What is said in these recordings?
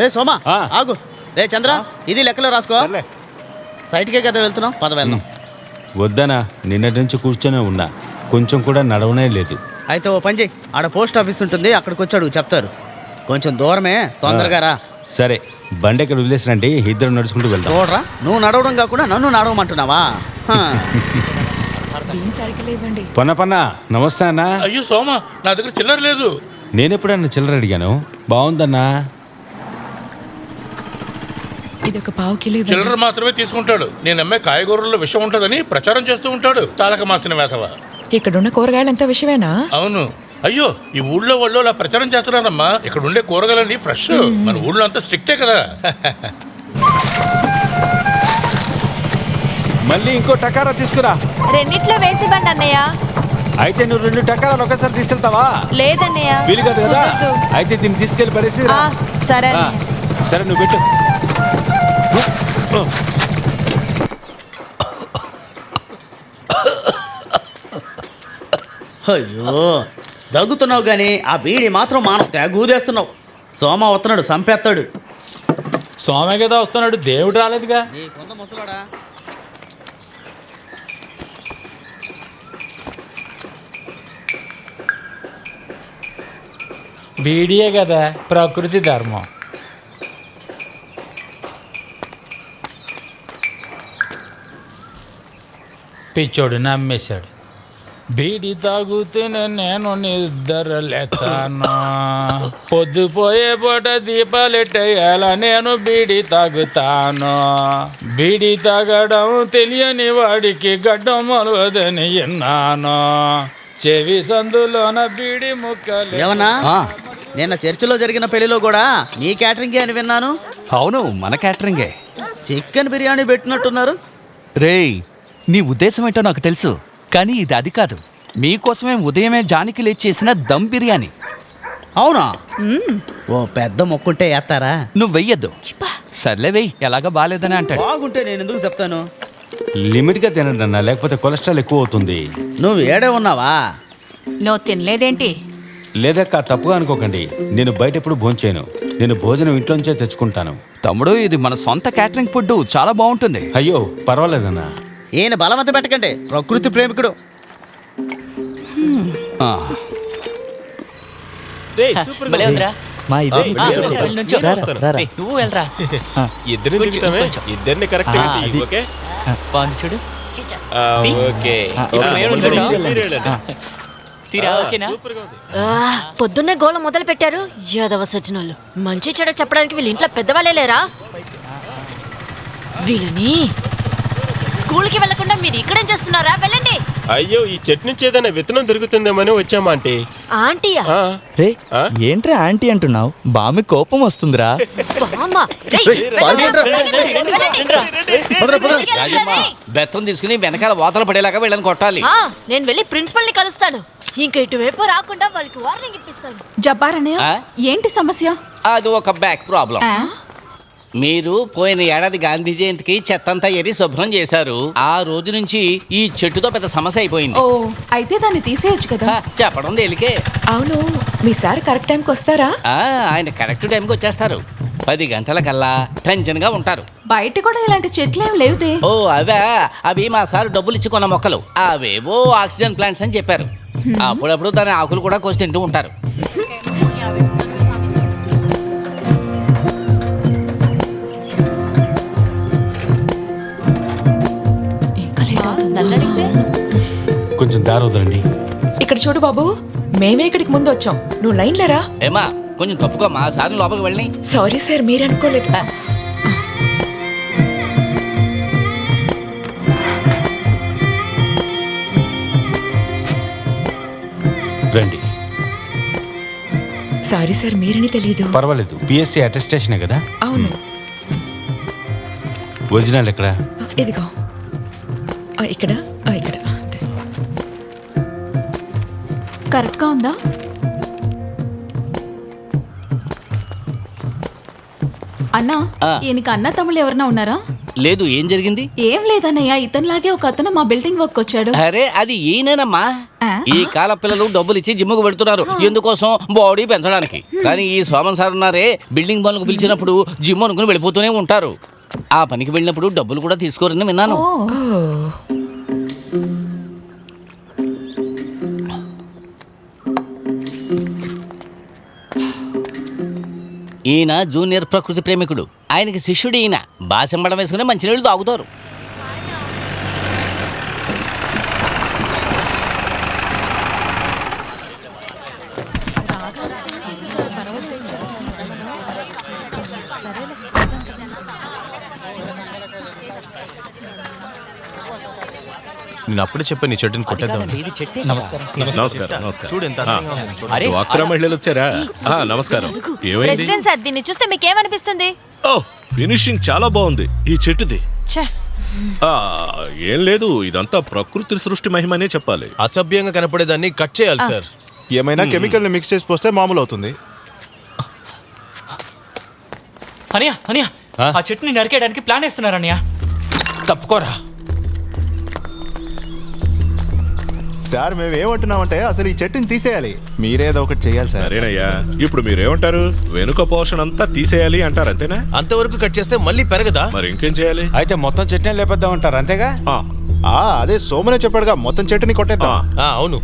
రే సోమా. ఆగు. రే చంద్ర ఇది లెక్కలో రాసుకో. సైట్కే కదా వెళ్తున్నాం? పద వెళ్దాం. వద్దనా నిన్నటి నుంచి కూర్చొనే ఉన్నా. కొంచెం కూడా నడవనే లేదు. అయితే ఓ పని చేయి. ఆడ పోస్ట్ ఆఫీస్ ఉంటుంది అక్కడికి వచ్చాడు చెప్తారు. కొంచెం దూరమే తొందరగా రా. సరే బండి ఎక్కడ వదిలేసినండి ఇద్దరు నడుచుకుంటూ వెళ్దాం. చూడరా నువ్వు నడవడం కాకుండా నన్ను నడవమంటున్నావా? పొన్న పన్న నమస్తే అన్న. అయ్యో సోమ నా దగ్గర చిల్లర లేదు. నేను ఎప్పుడన్నా చిల్లర అడిగాను? బాగుందన్నా. ఇది ఒక పావు కిలో చిల్లర మాత్రమే తీసుకుంటాడు. నేను అమ్మే కాయగూరల్లో విషం ఉంటుందని ప్రచారం చేస్తూ ఉంటాడు. తాలక మాసిన వేతవ ఇక్కడున్న కూరగాయలంతా విషయమేనా అవును. అయ్యో ఈ ఊళ్ళో వాళ్ళు అలా ప్రచారం చేస్తున్నారమ్మా. ఇక్కడ ఉండే కూరగాయలన్నీ ఫ్రెష్ మన ఊళ్ళో అంతా స్ట్రిక్టే కదా. మళ్ళీ ఇంకో టకారా తీసుకురా. రెండిట్లో వేసివ్వండి అన్నయ్య. అయితే నువ్వు రెండు టకారాలు ఒకసారి తీసుకెళ్తావా? లేదన్నయ్య. వీలు కాదు. అయితే దీన్ని తీసుకెళ్ళి పడేసి సరే. సరే నువ్వు పెట్టు. అయ్యో దగ్గుతున్నావు కానీ ఆ బీడి మాత్రం మానవ తెగూదేస్తున్నావు సోమ వస్తున్నాడు సంపేస్తాడు సోమే కదా వస్తున్నాడు దేవుడు రాలేదుగా. ముసలాడా? బీడియే కదా ప్రకృతి ధర్మం. పిచ్చోడు నమ్మేశాడు. బీడి తాగుతూనే నేను నిద్రలేతాను. పొద్దుపోయే పూట దీపాలెట్టేయాల నేను బీడి తాగుతాను. బీడి తాగడం తెలియని వాడికి గడ్డం మొలవదని విన్నాను. చెవి సందులోన బీడి ముక్కలు ఏమన్నా? నిన్న చర్చిలో జరిగిన పెళ్ళిలో కూడా నీ క్యాటరింగే అని విన్నాను. అవును మన క్యాటరింగే. చికెన్ బిర్యానీ పెట్టినట్టున్నారు. రేయ్ నీ ఉద్దేశం ఏంటో నాకు తెలుసు కానీ ఇది అది కాదు. మీకోసమే ఉదయమే జానికి లేచి చేసిన దమ్ బిర్యానీ. అవునా? ఓ పెద్ద మొక్కుంటే వేస్తారా నువ్వు వెయ్యొద్దు. సర్లే వెయ్యి ఎలాగ బాగాలేదని అంటాడు. బాగుంటే నేను ఎందుకు చెప్తాను? లిమిట్గా తినండి అన్న లేకపోతే కొలెస్ట్రాల్ ఎక్కువ అవుతుంది నువ్వు ఏడే ఉన్నావా? నువ్వు తినలేదేంటి? లేదక్క తప్పుగా అనుకోకండి. నేను బయట ఎప్పుడు భోంచేయను. నేను భోజనం ఇంట్లోంచే తెచ్చుకుంటాను. తమ్ముడు ఇది మన సొంత క్యాటరింగ్ ఫుడ్ చాలా బాగుంటుంది. అయ్యో పర్వాలేదన్నా. ఈయన బలవంత పెట్టకండి. ప్రకృతి ప్రేమికుడు. నువ్వు వెళ్ళరా. ఇద్దరిని కరెక్ట్. ఓకే బాగుంది చూడు. ఓకే. పొద్దున్నే గోళ మొదలు పెట్టారు యాదవ సజ్జనోళ్ళు. మంచి చెడ చెప్పడానికి వీళ్ళ ఇంట్లో పెద్దవాళ్ళే లేరా? వీళ్ళని స్కూల్కి వెళ్ళకుండా మీరు ఇక్కడేం చేస్తున్నారా? వెళ్ళండి. అయ్యో ఈ చెట్టు నుంచి ఏదైనా విత్తనం దొరుకుతుందేమని వచ్చామా ఆంటీ? ఆంటీయా? ఆ, రే ఆ? ఏంట్రా ఆంటీ అంటున్నావు? బామి కోపం వస్తుందిరా. బామ్మ. రేయ్, వెళ్ళండి, వెళ్ళండి. రాజమ్మ బెత్తం తీసుకుని వెనకాల వాతలు పడేలాగా వీళ్ళని కొట్టాలి. ఆ, నేను వెళ్ళి ప్రిన్సిపల్ని కలుస్తాను. ఇంకా ఇటువైపు రాకుండా వాళ్ళకి వార్నింగ్ ఇప్పిస్తాను. జబ్బార్ అన్నయ్య ఆ? ఏంటి సమస్య? అది ఒక బ్యాక్ ప్రాబ్లం. మీరు పోయిన ఏడాది గాంధీ జయంతికి చెత్తంతా ఎరి శుభ్రం చేశారు. ఆ రోజు నుంచి ఈ చెట్టుతో పెద్ద సమస్య అయిపోయింది. ఓ అయితే దాన్ని తీసేయచ్చు కదా. హ, చెప్పడం తేలికే. అవును మీ సార్ కరెక్ట్ టైంకి వస్తారా? ఆ, ఆయన కరెక్ట్ టైంకి వచ్చేస్తారు. పది గంటలకల్లా టెన్షన్గా ఉంటారు. బయట కూడా ఇలాంటి చెట్లు ఏం లేవుతే ఓ అవే. అవి మా సార్ డబ్బులు ఇచ్చి కొన్న మొక్కలు. అవేవో ఆక్సిజన్ ప్లాంట్స్ అని చెప్పారు. అప్పుడప్పుడు దాని ఆకులు కూడా కోసి తింటూ ఉంటారు. నన్ను అడిగితే కొంచెం దారి వదలండి ఇక్కడ చూడు బాబు మేమే ఇక్కడికి ముందు వచ్చాం నువ్వు లైన్లో రా. ఏమా కొంచెం తప్పుకో మా సార్ లోపలికి వెళ్ళి సారీ సార్ మీరు అనుకోలేదు. రండి. సారీ సార్ మీరని తెలీదు. పర్వాలేదు పిఎస్సి అటెస్టేషనే కదా? అవును. ఒరిజినల్ ఎక్కడ? ఇదిగో. ఇక్కడ? ఆ, ఇక్కడ. అంతే. కరెక్ట్గా ఉందా? అన్నా. ఈయనకి అన్న తమ్ముళ్ళు ఎవరన్నా ఉన్నారా? లేదు ఏం జరిగింది? ఏం లేదన్నయ్య ఇతనిలాగే ఒక అతను మా బిల్డింగ్ వర్క్ వచ్చాడు అరే అది ఈయనేనమ్మా? ఈ కాల పిల్లలు డబ్బులు ఇచ్చి జిమ్ముకు పెడుతున్నారు ఎందుకోసం బాడీ పెంచడానికి? కానీ ఈ సోమన్ సార్ ఉన్నారే బిల్డింగ్ పనులకు పిలిచినప్పుడు జిమ్ అనుకుని వెళ్ళిపోతూనే ఉంటారు. ఆ పనికి వెళ్ళినప్పుడు డబ్బులు కూడా తీసుకోరని విన్నాను. ఈయన జూనియర్ ప్రకృతి ప్రేమికుడు. ఆయనకి శిష్యుడు ఈయన. బాసింబడం వేసుకుని మంచినీళ్ళు తాగుతారు. నేను అప్పుడే చెప్పాను నీ చెట్టుని కొట్టేద్దామని. నమస్కారం నమస్కారం. నమస్కారం. చూడు ఎంత అసహ్యంగా ఉందో. చూడు. డ్వాక్రా మహిళలు వచ్చారా? ఆ, నమస్కారం. ఏమైంది? ప్రెసిడెంట్ సార్ దీన్ని చూస్తే మీకేమనిపిస్తుంది? ఓ ఫినిషింగ్ చాలా బాగుంది ఈ చెట్టుది. ఆ, ఏం లేదు ఇదంతా ప్రకృతి సృష్టి మహిమనే చెప్పాలి. అసభ్యంగా కనపడేదాన్ని కట్ చేయాలి సార్. ఏమైనా కెమికల్ని మిక్స్ చేసి పోస్తే మామూలు అవుతుంది అనియా అనియా ఆ? చెట్టుని నరికేయడానికి ప్లాన్ వేస్తున్నారు అనియా తప్పుకోరా. సార్ మేము ఏమంటున్నామంటే అసలు ఈ చెట్టుని తీసేయాలి. మీరేదో ఒకటి చేయాలి సార్. సరేనయ్యా. ఇప్పుడు మీరేమంటారు? వెనుక పోర్షన్ అంతా తీసేయాలి అంటారు అంతేనా? అంతవరకు కట్ చేస్తే మళ్ళీ పెరగదా? మరి ఇంకేం చేయాలి? అయితే మొత్తం చెట్నే లేపేద్దాం అంటారు అంతేగా? ఆ, ఆ అదే సోమనే చెప్పాడుగా మొత్తం చెట్టుని కొట్టేద్దాం. ఆ, అవును.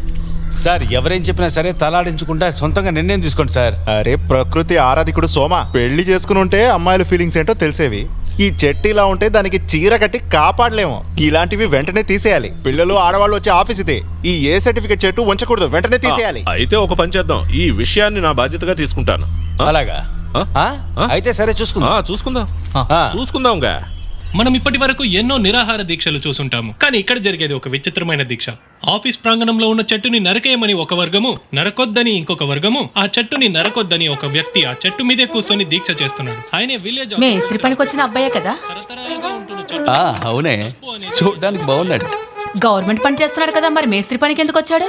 సార్ ఎవరేం చెప్పినా సరే తలాడించకుండా సొంతంగా నిర్ణయం తీసుకోండి సార్. అరే ప్రకృతి ఆరాధికుడు సోమ. పెళ్ళి చేసుకుని ఉంటే అమ్మాయిల ఫీలింగ్స్ ఏంటో తెలిసేవి. ఈ చెట్టు ఇలా ఉంటే దానికి చీర కట్టి కాపాడలేము. ఇలాంటివి వెంటనే తీసేయాలి. పిల్లలు ఆడవాళ్ళు వచ్చే ఆఫీస్ ఇది ఈ ఏ సర్టిఫికేట్ చెట్టు ఉంచకూడదు. వెంటనే తీసేయాలి. అయితే ఒక పని చేద్దాం. ఈ విషయాన్ని నా బాధ్యతగా తీసుకుంటాను? అలాగా? అయితే సరే చూసుకుందాం. చూసుకుందాం. ఆ. చూసుకుందాంగా. మనం ఇప్పటి వరకు ఎన్నో నిరాహార దీక్షలు చూసుంటాము. కానీ ఇక్కడ జరిగేది ఒక విచిత్రమైన దీక్ష. ఆఫీస్ ప్రాంగణంలో ఉన్న చెట్టుని నరకేయమని ఒక వర్గము నరకొద్దని ఇంకొక వర్గము ఆ చెట్టుని నరకొద్దని ఒక వ్యక్తి ఆ చెట్టు మీదే కూర్చొని దీక్ష చేస్తున్నాడు. ఆయనే విలేజ్ మేస్త్రి పనికి వచ్చిన అబ్బాయే కదా? అవునే. చూడడానికి బాగున్నాడు. గవర్నమెంట్ పని చేస్తున్నాడు కదా మరి మేస్త్రి పనికి ఎందుకు వచ్చాడు?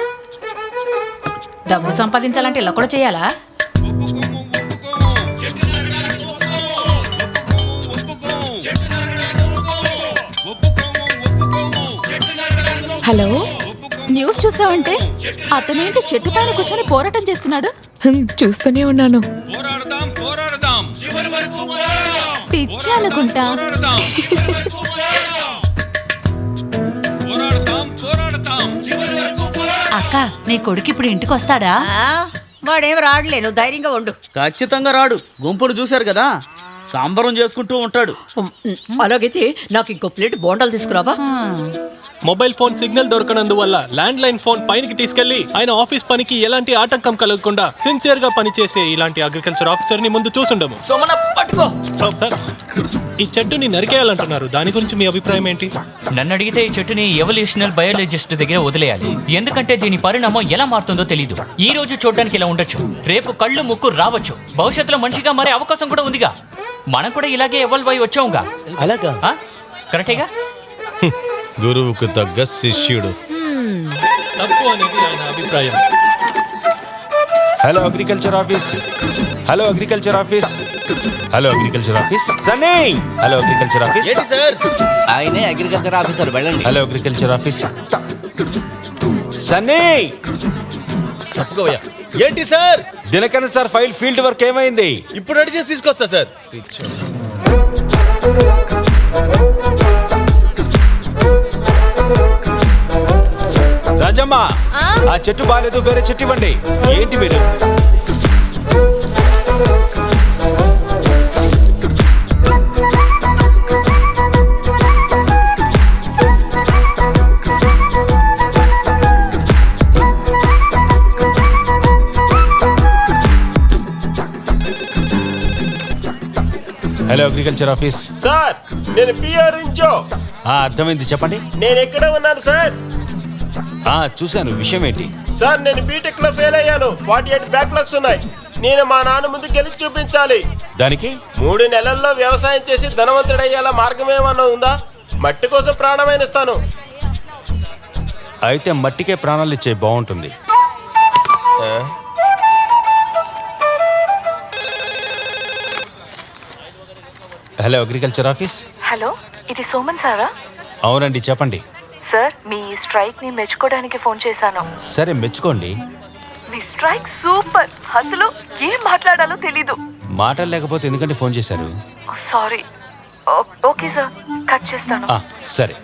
డబ్బు సంపాదించాలంటే ఇలా కూడా చేయాలా? చూసావంటే? అతనేంటి చెట్టు పైన కూర్చొని పోరాటం చేస్తున్నాడు? చూస్తూనే ఉన్నాను. పిచ్చి అనుకుంటా. అక్క నీ కొడుకు ఇప్పుడు ఇంటికి వస్తాడా? వాడేం రాడలేను ధైర్యంగా ఉండు. ఖచ్చితంగా రాడు. గుంపును చూశారు కదా? సంబరం చేసుకుంటూ ఉంటాడు. అలాగైతే నాకు ఇంకో ప్లేట్ బోండాలు తీసుకురావా? మొబైల్ ఫోన్ సిగ్నల్ దొరకనందువల్ల ల్యాండ్ లైన్ ఫోన్ పైనకి తీసుకెళ్ళి ఆయన ఆఫీస్ పనికి ఎలాంటి ఆటంకం కలగకుండా సిన్సియర్గా పనిచేసే ఇలాంటి అగ్రికల్చర్ ఆఫీసర్ని ముందు చూసుండము. సోమన పట్టుకో! సార్ ఈ చెట్టుని నరికేయాలంటున్నారు. దాని గురించి మీ అభిప్రాయం ఏంటి? నన్ను అడిగితే ఈ చెట్టుని ఎవల్యూషనల్ బయాలజిస్ట్ దగ్గర వదిలేయాలి. ఎందుకంటే దీని పరిణామం ఎలా మారుతుందో తెలియదు ఈ రోజు చూడడానికి ఇలా ఉండొచ్చు. రేపు కళ్ళు ముక్కు రావచ్చు. భవిష్యత్తులో మనిషిగా మారే అవకాశం కూడా ఉందిగా. మనం కూడా ఇలాగే ఎవాల్వ్ అయి వచ్చాంగా అలాగా? కరెక్టేగా? గురువుకు తగ్గ శిష్యుడు. తప్పు అనేది ఆయన అభిప్రాయం. Hello agriculture office hello agriculture office hello agriculture office Sunny hello agriculture office sir? ఆయనే అగ్రికల్చర్ ఆఫీసర్ వెళ్ళండి. హలో అగ్రికల్చర్ ఆఫీస్ సన్నీ తప్పుకోవయ్యా. ఏంటి sir? Dinakaran sir file field work ఏమైంది? ఇప్పుడు రెడీ చేసి తీసుకొస్తా సార్. రాజమ్మ ఆ? చెట్టు బాగాలేదు వేరే చెట్టు ఇవ్వండి. ఏంటి మీరు? హలో అగ్రికల్చర్ ఆఫీస్ సార్ నేను పిఆర్ ఇంచో ఆ, అర్థమైంది. చెప్పండి. నేను ఎక్కడ ఉన్నాను సార్? ఆ చూశాను. విషయం ఏంటి? సార్ నేను బీటెక్లో ఫెయిల్ అయ్యాను. ఫార్టీ ఎయిట్ బ్యాక్లాగ్స్ ఉన్నాయి. నేను మా నాన్న ముందు గెలిచి చూపించాలి. దానికి? మూడు నెలల్లో వ్యవసాయం చేసి ధనవంతుడయ్యేలా మార్గం ఏమన్నా ఉందా? మట్టి కోసం ప్రాణమైన ఇస్తాను. అయితే మట్టికే ప్రాణాలు ఇచ్చే బాగుంటుంది. హలో అగ్రికల్చర్ ఆఫీస్ హలో ఇది సోమన్ సారా? అవునండి చెప్పండి. సార్ మీ స్ట్రైక్ని మెచ్చుకోవడానికి ఫోన్ చేశాను. సరే మెచ్చుకోండి. మీ స్ట్రైక్ సూపర్ అసలు ఏం మాట్లాడాలో తెలీదు. మాటలు లేకపోతే ఎందుకంటే ఫోన్ చేశారు? సారీ ఓకే సార్ కట్ చేస్తాను. ఆ, సరే.